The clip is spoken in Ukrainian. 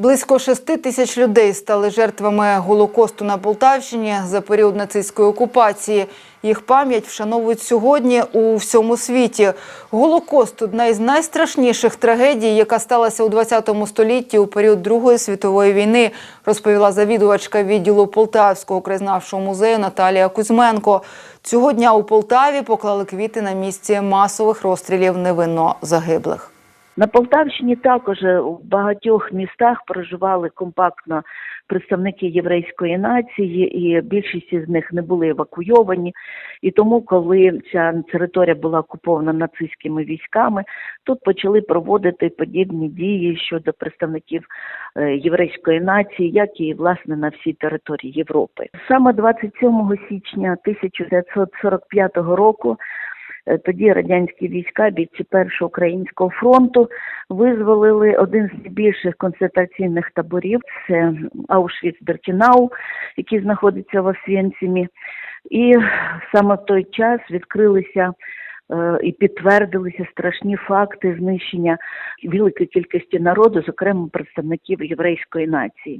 Близько шести тисяч людей стали жертвами Голокосту на Полтавщині за період нацистської окупації. Їх пам'ять вшановують сьогодні у всьому світі. Голокост – одна із найстрашніших трагедій, яка сталася у 20 столітті у період Другої світової війни, розповіла завідувачка відділу Полтавського краєзнавчого музею Наталія Кузьменко. Цього дня у Полтаві поклали квіти на місці масових розстрілів невинно загиблих. На Полтавщині також у багатьох містах проживали компактно представники єврейської нації, і більшість із них не були евакуйовані. І тому, коли ця територія була окупована нацистськими військами, тут почали проводити подібні дії щодо представників е, єврейської нації, як і власне на всій території Європи. Саме 27 січня 1945 року. Е, Тоді радянські війська, бійці першого українського фронту, визволили один з найбільших концентраційних таборів. Це Аушвіц-Бертінау, який знаходиться в Освєнцімі. І саме в той час відкрилися е, і підтвердилися страшні факти знищення великої кількості народу, зокрема представників єврейської нації.